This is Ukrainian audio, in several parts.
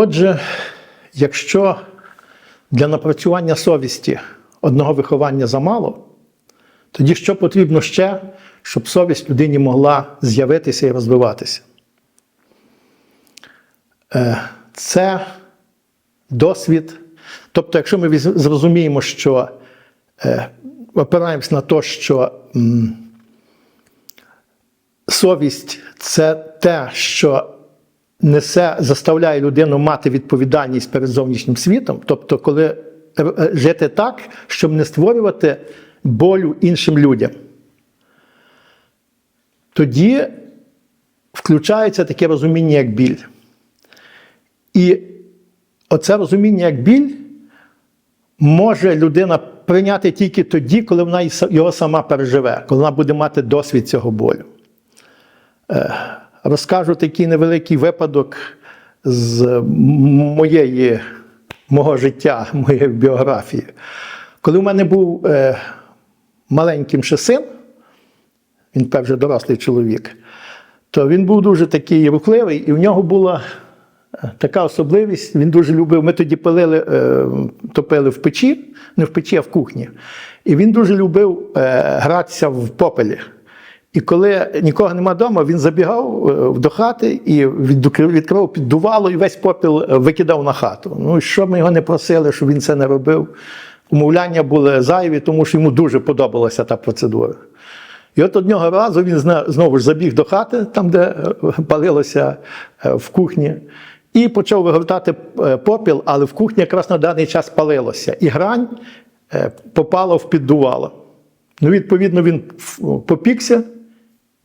Отже, якщо для напрацювання совісті одного виховання замало, тоді що потрібно ще, щоб совість людині могла з'явитися і розвиватися? Е, Це досвід. Тобто, якщо ми зрозуміємо, що е, опираємось на те, що совість це те, що несе, заставляє людину мати відповідальність перед зовнішнім світом, тобто, коли е, е, жити так, щоб не створювати болю іншим людям, тоді включається таке розуміння, як біль. І оце розуміння, як біль, може людина прийняти тільки тоді, коли вона його сама переживе, коли вона буде мати досвід цього болю. Розкажу такий невеликий випадок з моєї, мого життя, моєї біографії. Коли в мене був е, маленьким ще син, він тепер дорослий чоловік, то він був дуже такий рухливий, і в нього була е, така особливість. Він дуже любив. Ми тоді пилили, е, топили в печі, не в печі, а в кухні. І він дуже любив е, гратися в попелі. І коли нікого нема вдома, він забігав е, до хати і відкрив, відкривав піддувало і весь попіл е, викидав на хату. Ну, що ми його не просили, щоб він це не робив. Умовляння були зайві, тому що йому дуже подобалася та процедура. І от одного разу він знову ж забіг до хати, там, де е, палилося в кухні, і почав вигортати попіл, але в кухні якраз на даний час палилося. І грань попала в піддувало. Ну, відповідно, він попікся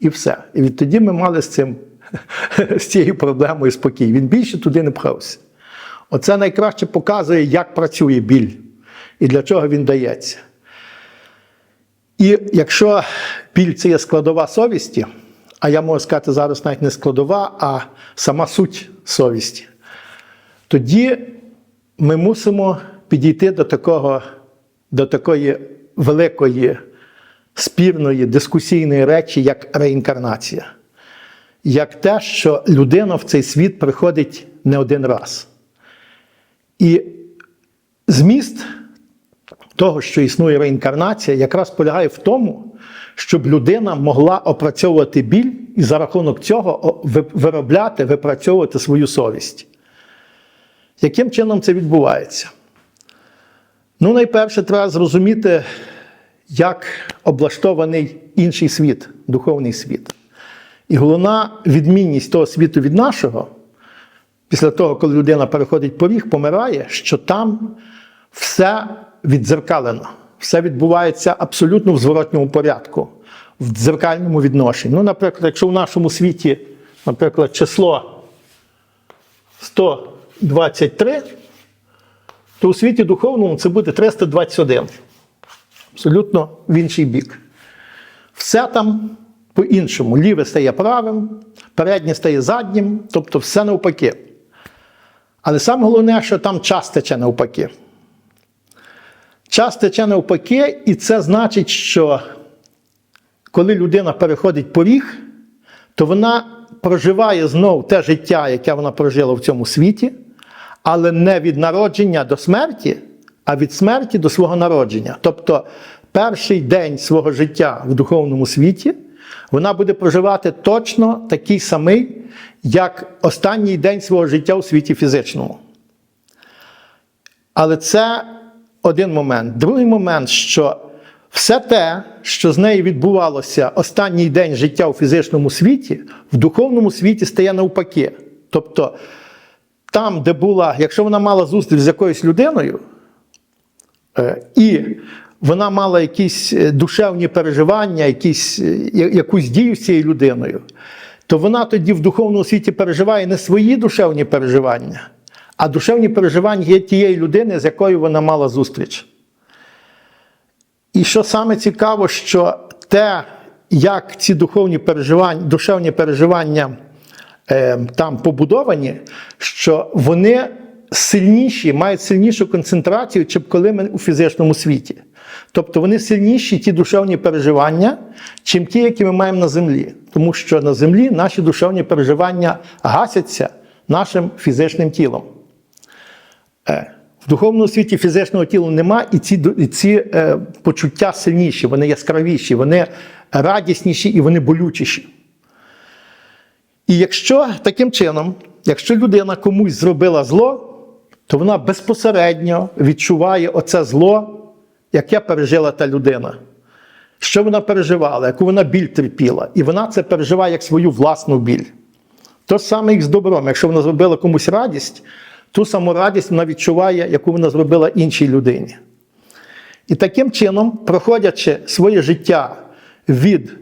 і все. І відтоді ми мали з цим з цією проблемою спокій. Він більше туди не пхався. Оце найкраще показує, як працює біль і для чого він дається. І якщо біль це є складова совісті, а я можу сказати зараз навіть не складова, а сама суть совісті, тоді ми мусимо підійти до такого, до такої великої спірної дискусійної речі, як реінкарнація, як те, що людина в цей світ приходить не один раз. І зміст того, що існує реінкарнація, якраз полягає в тому, щоб людина могла опрацьовувати біль і за рахунок цього виробляти, випрацьовувати свою совість. Яким чином це відбувається? Ну, найперше, треба зрозуміти, як облаштований інший світ, духовний світ. І головна відмінність того світу від нашого, після того, коли людина переходить поріг, помирає, що там все віддзеркалено, все відбувається абсолютно в зворотньому порядку, в дзеркальному відношенні. Ну, наприклад, якщо в нашому світі, наприклад, число 123, то у світі духовному це буде 321. Абсолютно в інший бік. Все там по-іншому. Ліве стає правим, переднє стає заднім, тобто все навпаки. Але саме головне, що там час тече навпаки. Час тече навпаки, і це значить, що коли людина переходить поріг, то вона проживає знов те життя, яке вона прожила в цьому світі, але не від народження до смерті, а від смерті до свого народження. Тобто перший день свого життя в духовному світі вона буде проживати точно такий самий, як останній день свого життя у світі фізичному. Але це один момент. Другий момент, що все те, що з нею відбувалося останній день життя у фізичному світі, в духовному світі стає навпаки. Тобто, там, де була, якщо вона мала зустріч з якоюсь людиною, і вона мала якісь е, душевні переживання, якісь, е, якусь дію з цією людиною, то вона тоді в духовному світі переживає не свої душевні переживання, а душевні переживання є тієї людини, з якою вона мала зустріч. І що саме цікаво, що те, як ці духовні переживання, душевні переживання е, там побудовані, що вони сильніші, мають сильнішу концентрацію, чим коли ми у фізичному світі. Тобто вони сильніші, ті душевні переживання, чим ті, які ми маємо на землі. Тому що на землі наші душевні переживання гасяться нашим фізичним тілом. Е, В духовному світі фізичного тіла нема, і ці, і ці е, почуття сильніші, вони яскравіші, вони радісніші і вони болючіші. І якщо таким чином, якщо людина комусь зробила зло, то вона безпосередньо відчуває оце зло, яке пережила та людина. Що вона переживала, яку вона біль терпіла. І вона це переживає як свою власну біль. То саме і з добром. Якщо вона зробила комусь радість, ту саму радість вона відчуває, яку вона зробила іншій людині. І таким чином, проходячи своє життя від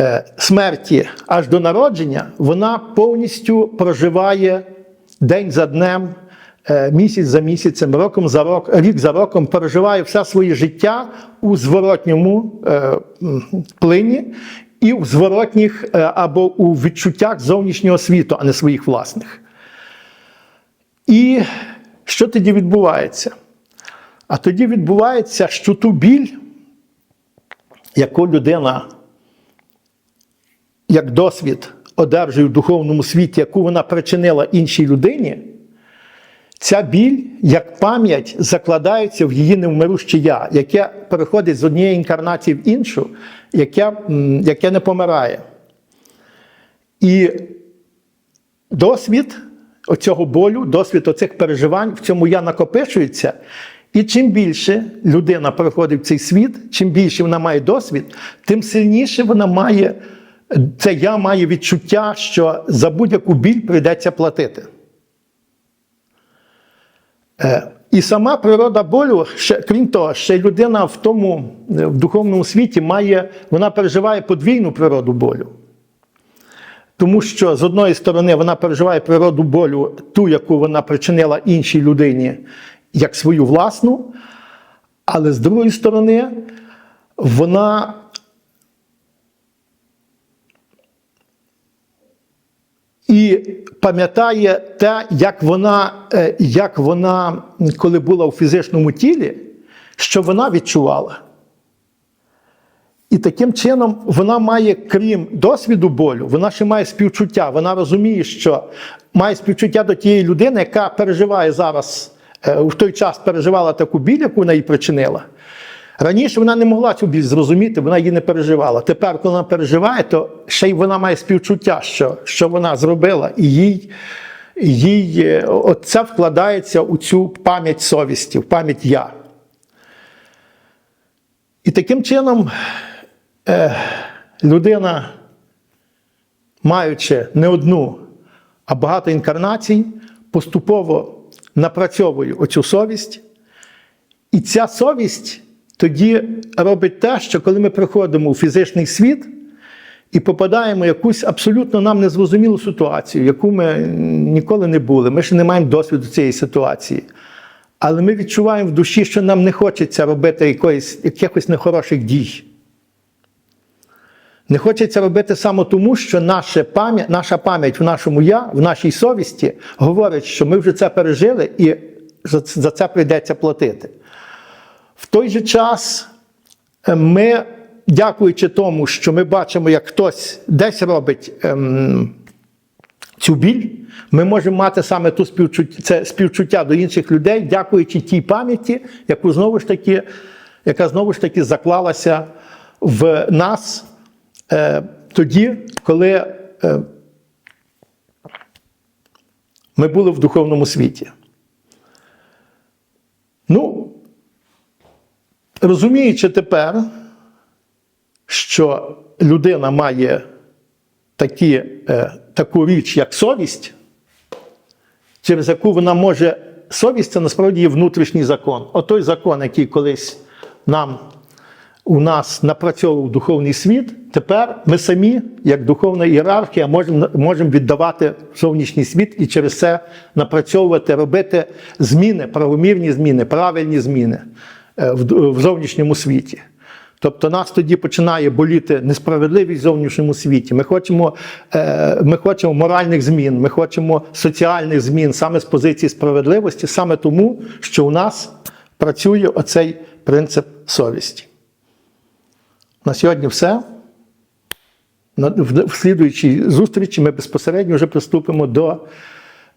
е, смерті аж до народження, вона повністю проживає день за днем, місяць за місяцем, роком за рок, рік за роком, проживає все своє життя у зворотньому е, плині і в зворотніх е, або у відчуттях зовнішнього світу, а не своїх власних. І що тоді відбувається? А тоді відбувається, що ту біль, яку людина як досвід одержує в духовному світі, яку вона причинила іншій людині, ця біль, як пам'ять, закладається в її невмируще я, яке переходить з однієї інкарнації в іншу, яке, яке не помирає. І досвід оцього болю, досвід оцих переживань в цьому я накопичується. І чим більше людина переходить в цей світ, чим більше вона має досвід, тим сильніше вона має, це я має відчуття, що за будь-яку біль прийдеться платити. Е, І сама природа болю, ще, крім того, ще людина в тому е, в духовному світі має, вона переживає подвійну природу болю. Тому що з одної сторони вона переживає природу болю, ту, яку вона причинила іншій людині, як свою власну, але з другої сторони, вона і пам'ятає те, як вона, е, як вона, коли була у фізичному тілі, що вона відчувала. І таким чином вона має, крім досвіду болю, вона ще має співчуття. Вона розуміє, що має співчуття до тієї людини, яка переживає зараз, е, в той час переживала таку біль, яку вона їй причинила. Раніше вона не могла цю біль зрозуміти, вона її не переживала. Тепер, коли вона переживає, то ще й вона має співчуття, що, що вона зробила, і їй, їй е, це вкладається у цю пам'ять совісті, в пам'ять я. І таким чином е, людина, маючи не одну, а багато інкарнацій, поступово напрацьовує оцю совість. І ця совість тоді робить те, що коли ми приходимо у фізичний світ і попадаємо в якусь абсолютно нам незрозумілу ситуацію, яку ми ніколи не були, ми ще не маємо досвіду цієї ситуації. Але ми відчуваємо в душі, що нам не хочеться робити якоїсь, якихось нехороших дій. Не хочеться робити саме тому, що наша пам'ять, наша пам'ять в нашому я, в нашій совісті говорить, що ми вже це пережили і за це- прийдеться платити. В той же час е, ми, дякуючи тому, що ми бачимо, як хтось десь робить ем, цю біль, ми можемо мати саме ту співчуття, це співчуття до інших людей, дякуючи тій пам'яті, яку знову ж таки, яка знову ж таки заклалася в нас е, тоді, коли е, ми були в духовному світі. Ну, розуміючи тепер, що людина має такі, е, таку річ, як совість, через яку вона може. Совість це насправді є внутрішній закон. Отой закон, який колись нам у нас напрацьовував духовний світ, тепер ми самі, як духовна ієрархія, можемо можемо віддавати зовнішній світ і через це напрацьовувати, робити зміни, правомірні зміни, правильні зміни в, в зовнішньому світі. Тобто нас тоді починає боліти несправедливість в зовнішньому світі. Ми хочемо, е, ми хочемо моральних змін, ми хочемо соціальних змін саме з позиції справедливості, саме тому, що у нас працює оцей принцип совісті. На сьогодні все. В слідуючій зустрічі ми безпосередньо вже приступимо до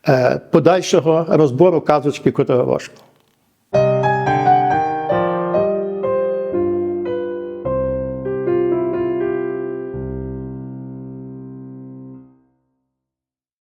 е, подальшого розбору казочки Которошко.